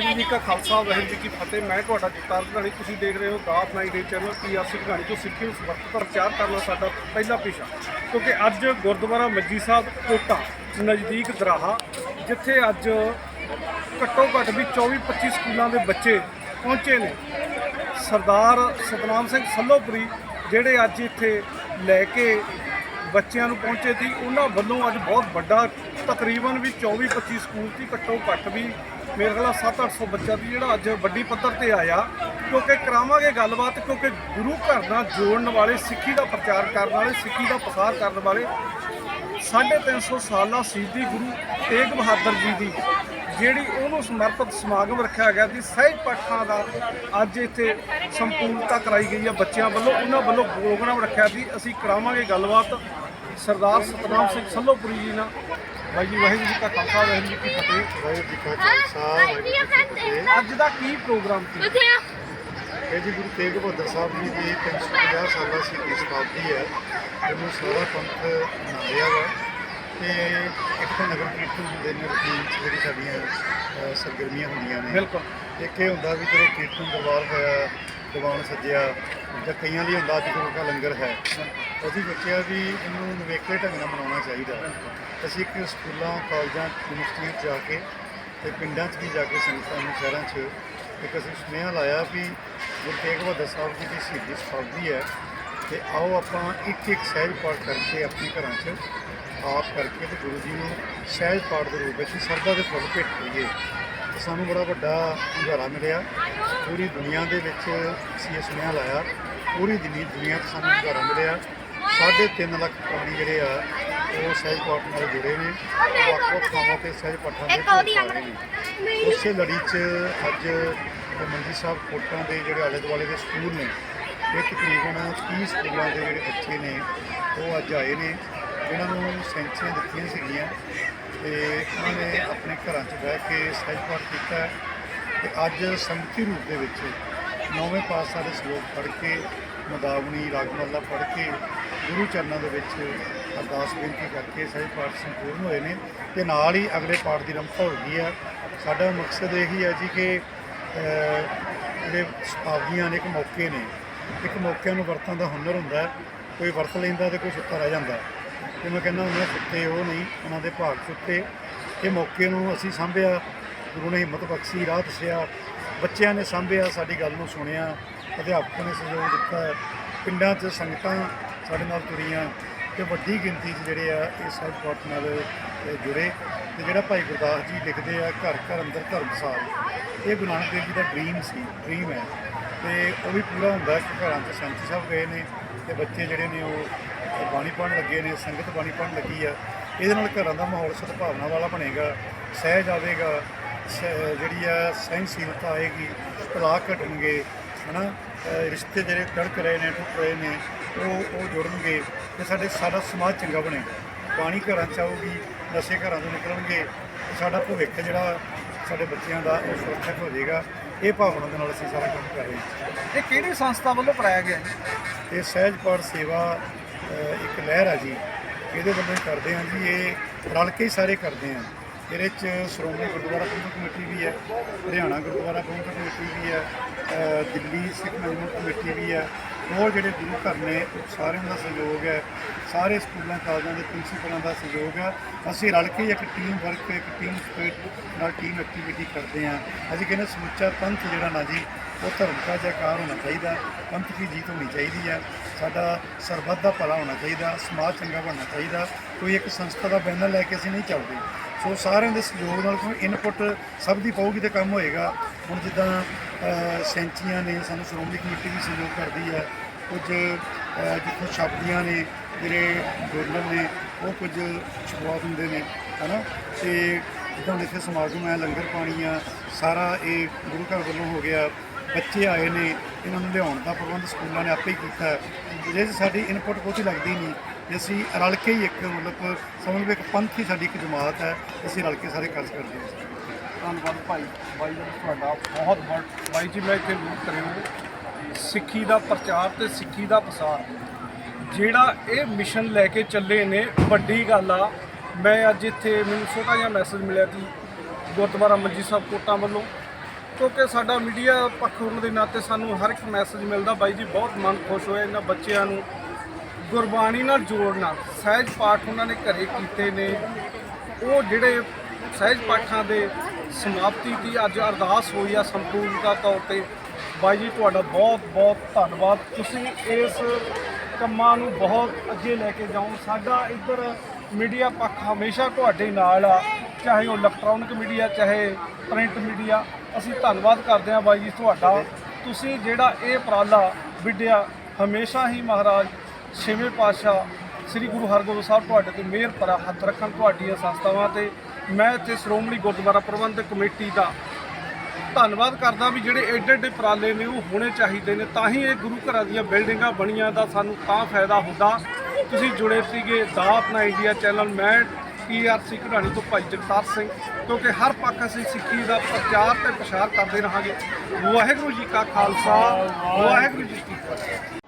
ਵਾਹਿਗੁਰੂ ਜੀ ਕਾ ਖਾਲਸਾ, ਵਾਹਿਗੁਰੂ ਜੀ ਕੀ ਫਤਿਹ। ਮੈਂ ਤੁਹਾਡਾ ਜਗਤਾਰ ਘਾਣੀ ਤੁਸੀਂ ਦੇਖ ਰਹੇ ਹੋ ਦਾਤ ਨਾਈਟ ਦੇ ਚੈਨਲ ਪੀਆਰਸੀ ਘਾਣੀ ਤੋਂ ਸਿੱਖੀ ਉਸ ਸਮਰਪਿਤ ਪ੍ਰਚਾਰ ਕਰਨਾ ਸਾਡਾ ਪਹਿਲਾ ਪੇਸ਼ਾ। ਕਿਉਂਕਿ ਅੱਜ ਗੁਰਦੁਆਰਾ ਮੱਜੀ ਸਾਹਿਬ ਕੋਟਾ ਨਜ਼ਦੀਕ ਦਰਾਹਾ, ਜਿੱਥੇ ਅੱਜ ਘੱਟੋ ਘੱਟ ਵੀ 24-25 ਸਕੂਲਾਂ ਦੇ ਬੱਚੇ ਪਹੁੰਚੇ ਨੇ। ਸਰਦਾਰ ਸਤਨਾਮ ਸਿੰਘ ਸੱਲੋਪੁਰੀ, ਜਿਹੜੇ ਅੱਜ ਇੱਥੇ ਲੈ ਕੇ ਬੱਚਿਆਂ ਨੂੰ ਪਹੁੰਚੇ ਸੀ, ਉਹਨਾਂ ਵੱਲੋਂ ਅੱਜ ਬਹੁਤ ਵੱਡਾ, ਤਕਰੀਬਨ ਵੀ 24-25 ਸਕੂਲ ਸੀ, ਘੱਟੋ ਘੱਟ ਵੀ ਮੇਰੇ ਖਿਆਲ 7-800 ਬੱਚਾ ਵੀ ਜਿਹੜਾ ਅੱਜ ਵੱਡੀ ਪੱਧਰ ਤੇ ਆਇਆ। ਕਿਉਂਕਿ ਕਰਾਵਾਂਗੇ ਗੱਲਬਾਤ, ਕਿਉਂਕਿ ਗੁਰੂ ਘਰ ਨਾਲ ਜੋੜਨ ਵਾਲੇ, ਸਿੱਖੀ ਦਾ ਪ੍ਰਚਾਰ ਕਰਨ ਵਾਲੇ, ਸਿੱਖੀ ਦਾ ਪ੍ਰਸਾਰ ਕਰਨ ਵਾਲੇ 350 ਸਾਲਾ ਸ਼ਹੀਦੀ ਗੁਰੂ ਤੇਗ ਬਹਾਦਰ ਜੀ ਦੀ, ਜਿਹੜੀ ਉਹਨੂੰ ਸਮਰਪਿਤ ਸਮਾਗਮ ਰੱਖਿਆ ਗਿਆ ਸੀ, ਸਹਿਜ ਪਾਠਾਂ ਦਾ ਅੱਜ ਇੱਥੇ ਸੰਪੂਰਨਤਾ ਕਰਾਈ ਗਈ ਹੈ ਬੱਚਿਆਂ ਵੱਲੋਂ, ਉਹਨਾਂ ਵੱਲੋਂ ਪ੍ਰੋਗਰਾਮ ਰੱਖਿਆ ਸੀ, ਅਸੀਂ ਕਰਾਵਾਂਗੇ ਗੱਲਬਾਤ। ਸਰਦਾਰ ਸਤਨਾਮ ਸਿੰਘ ਸੱਲੋਪੁਰੀ ਜੀ ਨਾਲ। ਬਾਈ ਜੀ ਵਾਹਿਗੁਰੂ ਜੀ ਕਾ ਖਾਲਸਾ ਵਾਹਿਗੁਰੂ ਜੀ ਕੀ ਫਤਿਹ। ਵਾਹਿਗੁਰੂ ਜੀ ਕਾ ਖਾਲਸਾ ਵਾਹਿਗੁਰੂ ਜੀ ਕੀ ਫਤਿਹ। ਅੱਜ ਦਾ ਕੀ ਪ੍ਰੋਗਰਾਮ ਸੀ? ਇਹ ਜੀ ਗੁਰੂ ਤੇਗ ਬਹਾਦਰ ਸਾਹਿਬ ਜੀ ਦੀ 350 ਸਾਲਾ ਸ਼ਹੀਦੀ ਸ਼ਤਾਬਦੀ ਹੈ। ਇਹਨੂੰ ਸਾਰਾ ਪੰਥ ਮਨਾ ਰਿਹਾ ਵਾ। ਤੇ ਇੱਕ ਤਾਂ ਨਗਰ ਕੀਰਤਨ ਹੁੰਦੇ ਨੇ ਰੂਟੀਨ 'ਚ ਜਿਹੜੀ ਸਾਡੀਆਂ ਸਰਗਰਮੀਆਂ ਹੁੰਦੀਆਂ ਨੇ। ਬਿਲਕੁਲ। ਇੱਕ ਇਹ ਹੁੰਦਾ ਵੀ ਚਲੋ ਕੀਰਤਨ ਦਰਬਾਰ ਹੋਇਆ ਦੀਵਾਨ ਸੱਜਿਆ ਜਾਂ ਕਈਆਂ ਲਈ ਹੁੰਦਾ ਅੱਜ ਗੁਰੂ ਦਾ ਲੰਗਰ ਹੈ। ਅਸੀਂ ਸੋਚਿਆ ਵੀ ਇਹਨੂੰ ਨਵੇਕਲੇ ਢੰਗ ਨਾਲ ਮਨਾਉਣਾ ਚਾਹੀਦਾ ਅਸੀਂ ਇੱਕ ਸਕੂਲਾਂ, ਕਾਲਜਾਂ, ਯੂਨੀਵਰਸਿਟੀਆਂ 'ਚ ਜਾ ਕੇ ਤੇ ਪਿੰਡਾਂ 'ਚ ਵੀ ਜਾ ਕੇ ਸੰਗਤਾਂ ਨੂੰ, ਸ਼ਹਿਰਾਂ 'ਚ ਇੱਕ ਅਸੀਂ ਸੁਨੇਹਾ ਲਾਇਆ ਵੀ ਗੁਰੂ ਤੇਗ ਬਹਾਦਰ ਸਾਹਿਬ ਜੀ ਦੀ ਸ਼ਹੀਦੀ ਸ਼ਤਾਬਦੀ ਹੈ ਤੇ ਆਓ ਆਪਾਂ ਇੱਕ ਇੱਕ ਸਹਿਜ ਪਾਠ ਕਰਕੇ ਆਪਣੇ ਘਰਾਂ 'ਚ ਆਪ ਕਰਕੇ ਤੇ ਗੁਰੂ ਜੀ ਨੂੰ ਸਹਿਜ ਪਾਠ ਦੇ ਰੂਪ ਵਿੱਚ ਸਰਦਾ ਦੇ ਫੁੱਲ ਭੇਟ ਕਰੀਏ। ਤੇ ਸਾਨੂੰ ਬੜਾ ਵੱਡਾ ਹੁੰਗਾਰਾ ਮਿਲਿਆ। ਪੂਰੀ ਦੁਨੀਆ ਦੇ ਵਿੱਚ ਅਸੀਂ ਇਹ ਸੁਨੇਹਾ ਲਾਇਆ। ਪੂਰੀ ਦੁਨੀ ਦੁਨੀਆ 'ਚ ਸਾਨੂੰ ਹੁੰਗਾਰਾ ਮਿਲਿਆ। ਸਾਢੇ ਤਿੰਨ ਲੱਖ ਪ੍ਰਾਣੀ ਜਿਹੜੇ ਆ ਉਹ ਸਹਿਜ ਪਾਠ ਨਾਲ ਜੁੜੇ ਨੇ। ਤੇ ਵੱਖ ਵੱਖ ਥਾਵਾਂ ਤੇ ਸਹਿਜ ਪਾਠਾਂ ਦੇ ਭੋਗ ਪਾ ਰਹੇ ਨੇ। ਉਸੇ ਲੜੀ 'ਚ ਅੱਜ ਮੰਜੀ ਸਾਹਿਬ ਕੋਟਾਂ ਦੇ ਜਿਹੜੇ ਆਲੇ ਦੁਆਲੇ ਦੇ ਸਕੂਲ ਨੇ ਇਹ ਤਕਰੀਬਨ 30 ਸਕੂਲਾਂ ਦੇ ਜਿਹੜੇ ਬੱਚੇ ਨੇ ਉਹ ਅੱਜ ਆਏ ਨੇ। ਇਹਨਾਂ ਨੂੰ ਸੈਂਚੀਆਂ ਦਿੱਤੀਆਂ ਸੀਗੀਆਂ ਤੇ ਉਹਨਾਂ ਨੇ ਆਪਣੇ ਘਰਾਂ 'ਚ ਬਹਿ ਕੇ ਸਹਿਜ ਪਾਠ ਕੀਤਾ ਹੈ। ਤੇ ਅੱਜ ਸੰਗਤੀ ਰੂਪ ਦੇ ਵਿੱਚ ਨੌਵੇਂ ਪਾਤਸ਼ਾਹ ਦੇ ਸ਼ਲੋਕ ਪੜ੍ਹ ਕੇ ਮਦਾਵਣੀ ਰਾਗਮੱਲਾ ਪੜ੍ਹ ਕੇ ਗੁਰੂ ਚਰਨਾਂ ਦੇ ਵਿੱਚ ਅਰਦਾਸ ਬੇਨਤੀ ਕਰਕੇ ਸਾਰੇ ਪਾਠ ਸੰਪੂਰਨ ਹੋਏ ਨੇ ਤੇ ਨਾਲ ਹੀ ਅਗਲੇ ਪਾਠ ਦੀ ਰੰਭਾ ਹੋ ਗਈ ਆ ਸਾਡਾ ਮਕਸਦ ਇਹੀ ਹੈ ਜੀ ਕਿ ਜਿਹੜੇ ਸ਼ਤਾਬਦੀਆਂ ਨੇ, ਇੱਕ ਮੌਕੇ ਨੇ, ਇੱਕ ਮੌਕਿਆਂ ਨੂੰ ਵਰਤਣ ਦਾ ਹੁਨਰ ਹੁੰਦਾ ਕੋਈ ਵਰਤ ਲੈਂਦਾ ਤੇ ਕੋਈ ਸੁੱਤਾ ਰਹਿ ਜਾਂਦਾ। ਤੇ ਮੈਂ ਕਹਿੰਦਾ ਉਹਨਾਂ ਸੁੱਤੇ ਉਹ ਨਹੀਂ, ਉਹਨਾਂ ਦੇ ਭਾਗ ਸੁੱਤੇ। ਇਹ ਮੌਕੇ ਨੂੰ ਅਸੀਂ ਸਾਂਭਿਆ। ਗੁਰੂ ਨੇ ਹਿੰਮਤ ਬਖਸ਼ੀ, ਰਾਹ ਦੱਸਿਆ। ਬੱਚਿਆਂ ਨੇ ਸਾਂਭਿਆ, ਸਾਡੀ ਗੱਲ ਨੂੰ ਸੁਣਿਆ, ਅਧਿਆਪਕਾਂ ਨੇ ਸਹਿਯੋਗ ਦਿੱਤਾ ਪਿੰਡਾਂ 'ਚ ਸੰਗਤਾਂ ਸਾਡੇ ਨਾਲ ਤੁਰੀਆਂ ਤੇ ਵੱਡੀ ਗਿਣਤੀ 'ਚ ਜਿਹੜੇ ਆ, ਇਹ ਸਾਹਿਬ ਪਾਠ ਨਾਲ ਜੁੜੇ। ਤੇ ਜਿਹੜਾ ਭਾਈ ਗੁਰਦਾਸ ਜੀ ਲਿਖਦੇ ਆ, ਘਰ ਘਰ ਅੰਦਰ ਧਰਮਸਾਲ। ਇਹ ਗੁਰੂ ਨਾਨਕ ਦੇਵ ਜੀ ਦਾ ਡ੍ਰੀਮ ਸੀ ਡ੍ਰੀਮ ਹੈ। ਤੇ ਉਹ ਵੀ ਪੂਰਾ ਹੁੰਦਾ ਕਿ ਘਰਾਂ 'ਚ ਸੰਤ ਸਾਹਿਬ ਗਏ ਨੇ ਤੇ ਬੱਚੇ ਜਿਹੜੇ ਨੇ ਉਹ ਬਾਣੀ ਪੜ੍ਹਨ ਲੱਗੇ ਨੇ, ਸੰਗਤ ਬਾਣੀ ਪੜ੍ਹਨ ਲੱਗੀ ਆ। ਇਹਦੇ ਨਾਲ ਘਰਾਂ ਦਾ ਮਾਹੌਲ ਸਦਭਾਵਨਾ ਵਾਲਾ ਬਣੇਗਾ, ਸਹਿਜ ਆਵੇਗਾ। ਜਿਹੜੀ ਆ ਸਹਿਨਸ਼ੀਲਤਾ ਆਏਗੀ ਤਲਾਕ ਘਟਣਗੇ ਹਨਾ? ਰਿਸ਼ਤੇ ਜਿਹੜੇ ਟੜਕ ਰਹੇ ਨੇ ਟੁੱਟ ਰਹੇ ਨੇ ਉਹ ਉਹ ਜੁੜਨਗੇ ਤੇ ਸਾਡੇ ਸਾਡਾ ਸਮਾਜ ਚੰਗਾ ਬਣੇਗਾ। ਪਾਣੀ ਘਰਾਂ ਚ ਆਊਗੀ ਨਸ਼ੇ ਘਰਾਂ ਤੋਂ ਨਿਕਲਣਗੇ ਸਾਡਾ ਭਵਿੱਖ ਜਿਹੜਾ ਸਾਡੇ ਬੱਚਿਆਂ ਦਾ ਉਹ ਸੁਰੱਖਿਅਤ ਹੋ ਜਾਏਗਾ। ਇਹ ਭਾਵਨਾ ਦੇ ਨਾਲ ਅਸੀਂ ਸਾਰਾ ਕੰਮ ਕਰ ਰਹੇ ਹਾਂ। ਇਹ ਕਿਹੜੀ ਸੰਸਥਾ ਵੱਲੋਂ ਕਰਾਇਆ ਗਿਆ? ਇਹ ਸਹਿਜ ਪਾਠ ਸੇਵਾ ਇੱਕ ਲਹਿਰ ਆ ਜੀ। ਇਹਦੇ ਵੱਲੋਂ ਕਰਦੇ ਹਾਂ ਜੀ ਇਹ ਰਲ ਕੇ ਸਾਰੇ ਕਰਦੇ ਹਾਂ। ਇਹਦੇ ਚ ਸ਼੍ਰੋਮਣੀ ਗੁਰਦੁਆਰਾ ਪ੍ਰਬੰਧਕ ਕਮੇਟੀ ਵੀ ਹੈ, ਹਰਿਆਣਾ ਗੁਰਦੁਆਰਾ ਪ੍ਰਬੰਧਕ ਕਮੇਟੀ ਵੀ ਹੈ ਦਿੱਲੀ ਸਿੱਖ ਮੈਨੇਜਮੈਂਟ ਕਮੇਟੀ ਵੀ ਹੈ, ਹੋਰ ਜਿਹੜੇ ਗੁਰੂ ਘਰ ਨੇ ਸਾਰਿਆਂ ਦਾ ਸਹਿਯੋਗ ਹੈ, ਸਾਰੇ ਸਕੂਲਾਂ, ਕਾਲਜਾਂ ਦੇ ਪ੍ਰਿੰਸੀਪਲਾਂ ਦਾ ਸਹਿਯੋਗ ਹੈ। ਅਸੀਂ ਰਲ ਕੇ ਇੱਕ ਟੀਮ ਵਰਕ ਇੱਕ ਟੀਮ ਸਪਿਰਿਟ ਨਾਲ ਟੀਮ ਐਕਟੀਵਿਟੀ ਕਰਦੇ ਹਾਂ। ਅਸੀਂ ਕਹਿੰਦੇ ਸਮੁੱਚਾ ਪੰਥ ਜਿਹੜਾ ਨਾ ਜੀ, ਉਹ ਧਰਮ ਦਾ ਜੈਕਾਰ ਹੋਣਾ ਚਾਹੀਦਾ, ਪੰਥ ਦੀ ਜੀਤ ਹੋਣੀ ਚਾਹੀਦੀ ਹੈ। ਸਾਡਾ ਸਰਬੱਤ ਦਾ ਭਲਾ ਹੋਣਾ ਚਾਹੀਦਾ, ਸਮਾਜ ਚੰਗਾ ਬਣਨਾ ਚਾਹੀਦਾ। ਕੋਈ ਇੱਕ ਸੰਸਥਾ ਦਾ ਬੈਨਰ ਲੈ ਕੇ ਅਸੀਂ ਨਹੀਂ ਚੱਲਦੇ। ਸੋ ਸਾਰਿਆਂ ਦੇ ਸਹਿਯੋਗ ਨਾਲ ਕੋਈ ਇਨਪੁਟ ਸਭ ਦੀ ਪਾਊਗੀ ਤੇ ਕੰਮ ਹੋਏਗਾ। ਹੁਣ ਜਿੱਦਾਂ ਸੈਂਚੀਆਂ ਨੇ ਸਾਨੂੰ ਸ਼੍ਰੋਮਣੀ ਕਮੇਟੀ ਵੀ ਸਹਿਯੋਗ ਕਰਦੀ ਹੈ। ਕੁਝ ਅ, ਜਿੱਥੋਂ ਛਾਪਦੀਆਂ ਨੇ ਜਿਹੜੇ ਜਰਨਲ ਨੇ ਉਹ ਕੁਝ ਸ਼ੁਰੂਆਤ ਹੁੰਦੇ ਨੇ ਹਨਾ? ਤੇ ਜਿੱਦਾਂ ਦੇਖੇ ਸਮਾਗਮ ਹੈ ਲੰਗਰ ਪਾਣੀ ਆ ਸਾਰਾ ਇਹ ਗੁਰੂ ਘਰ ਵੱਲੋਂ ਹੋ ਗਿਆ। ਬੱਚੇ ਆਏ ਨੇ ਇਹਨਾਂ ਨੂੰ ਲਿਆਉਣ ਦਾ ਪ੍ਰਬੰਧ ਸਕੂਲਾਂ ਨੇ ਆਪੇ ਹੀ ਕੀਤਾ। ਜਿਹਦੇ 'ਚ ਸਾਡੀ ਇਨਪੁਟ ਬਹੁਤੀ ਲੱਗਦੀ ਨਹੀਂ। ਤੇ ਅਸੀਂ ਰਲ ਕੇ ਹੀ ਇੱਕ ਮਤਲਬ ਸਮਝ ਲਓ ਇੱਕ ਪੰਥ ਹੀ ਸਾਡੀ ਇੱਕ ਜਮਾਤ ਹੈ, ਅਸੀਂ ਰਲ ਕੇ ਸਾਰੇ ਕਾਰਜ ਕਰਦੇ ਹਾਂ। ਧੰਨਵਾਦ ਭਾਈ। ਬਾਈ ਜੀ, ਤੁਹਾਡਾ ਬਹੁਤ ਬਹੁਤ ਬਾਈ ਜੀ, ਮੈਂ ਇੱਥੇ ਨੋਟ ਕਰਿਓ ਸਿੱਖੀ ਦਾ ਪ੍ਰਚਾਰ ਤੇ ਸਿੱਖੀ ਦਾ ਪ੍ਰਸਾਰ। ਜਿਹੜਾ ਇਹ ਮਿਸ਼ਨ ਲੈ ਕੇ ਚੱਲੇ ਨੇ, ਵੱਡੀ ਗੱਲ ਆ। ਮੈਂ ਅੱਜ ਇੱਥੇ ਮੈਨੂੰ ਛੋਟਾ ਜਿਹਾ ਮੈਸੇਜ ਮਿਲਿਆ ਸੀ ਗੁਰਦੁਆਰਾ ਮੰਜੀ ਸਾਹਿਬ ਕੋਟਾਂ ਵੱਲੋਂ। ਕਿਉਂਕਿ ਸਾਡਾ ਮੀਡੀਆ ਪੱਖ ਹੋਣ ਦੇ ਨਾਤੇ ਸਾਨੂੰ ਹਰ ਇੱਕ ਮੈਸੇਜ ਮਿਲਦਾ। ਬਾਈ ਜੀ, ਬਹੁਤ ਮਨ ਖੁਸ਼ ਹੋਇਆ ਇਹਨਾਂ ਬੱਚਿਆਂ ਨੂੰ। ਗੁਰਬਾਣੀ ਨਾਲ ਜੋੜਨਾ, ਸਹਿਜ ਪਾਠ ਉਹਨਾਂ ਨੇ ਘਰੇ ਕੀਤੇ ਨੇ। ਉਹ ਜਿਹੜੇ ਸਹਿਜ ਪਾਠਾਂ ਦੇ ਸਮਾਪਤੀ ਦੀ ਅੱਜ ਅਰਦਾਸ ਹੋਈ ਆ ਸੰਪੂਰਨਤਾ ਤੌਰ ਤੇ। ਬਾਈ ਜੀ, ਤੁਹਾਡਾ ਬਹੁਤ ਬਹੁਤ ਧੰਨਵਾਦ। ਤੁਸੀਂ ਇਸ ਕੰਮਾਂ ਨੂੰ ਬਹੁਤ ਅੱਗੇ ਲੈ ਕੇ ਜਾਓ। ਸਾਡਾ ਇੱਧਰ ਮੀਡੀਆ ਪੱਖ ਹਮੇਸ਼ਾ ਤੁਹਾਡੇ ਨਾਲ ਆ, ਚਾਹੇ ਉਹ ਇਲੈਕਟ੍ਰੋਨਿਕ ਮੀਡੀਆ, ਚਾਹੇ ਪ੍ਰਿੰਟ ਮੀਡੀਆ। ਅਸੀਂ ਧੰਨਵਾਦ ਕਰਦੇ ਹਾਂ ਬਾਈ ਜੀ, ਤੁਹਾਡਾ। ਤੁਸੀਂ ਜਿਹੜਾ ਇਹ ਉਪਰਾਲਾ ਵਿੱਢਿਆ, ਹਮੇਸ਼ਾ ਹੀ ਮਹਾਰਾਜ ਛੇਵੇਂ ਪਾਤਸ਼ਾਹ ਸ੍ਰੀ ਗੁਰੂ ਹਰਗੋਬਿੰਦ ਸਾਹਿਬ ਤੁਹਾਡੇ ਤੇ ਮਿਹਰ ਭਰਾ ਹੱਥ ਰੱਖਣ ਤੁਹਾਡੀਆਂ ਸੰਸਥਾਵਾਂ ਤੇ ਮੈਂ ਇੱਥੇ ਸ਼੍ਰੋਮਣੀ ਗੁਰਦੁਆਰਾ ਪ੍ਰਬੰਧਕ ਕਮੇਟੀ ਦਾ ਧੰਨਵਾਦ ਕਰਦਾ ਵੀ ਜਿਹੜੇ ਐਡੇ ਐਡੇ ਉਪਰਾਲੇ ਨੇ ਉਹ ਹੋਣੇ ਚਾਹੀਦੇ ਨੇ, ਤਾਂ ਹੀ ਇਹ ਗੁਰੂ ਘਰਾਂ ਦੀਆਂ ਬਿਲਡਿੰਗਾਂ ਬਣੀਆਂ ਦਾ ਸਾਨੂੰ ਤਾਂ ਫਾਇਦਾ ਹੁੰਦਾ। ਤੁਸੀਂ ਜੁੜੇ ਸੀਗੇ ਦਾ ਆਪਣਾ ਇੰਡੀਆ ਚੈਨਲ, ਮੈਂ ਟੀਆਰਸੀ ਕਢਾਣੀ ਤੋਂ ਭਾਈ ਜਗਤਾਰ ਸਿੰਘ, ਕਿਉਂਕਿ ਹਰ ਪੱਖ ਅਸੀਂ ਸਿੱਖੀ ਦਾ ਪ੍ਰਚਾਰ ਤੇ ਪ੍ਰਸਾਰ ਕਰਦੇ ਰਹਾਂਗੇ। ਵਾਹਿਗੁਰੂ ਜੀ ਕਾ ਖਾਲਸਾ, ਵਾਹਿਗੁਰੂ ਜੀ ਕੀ ਫਤਿਹ।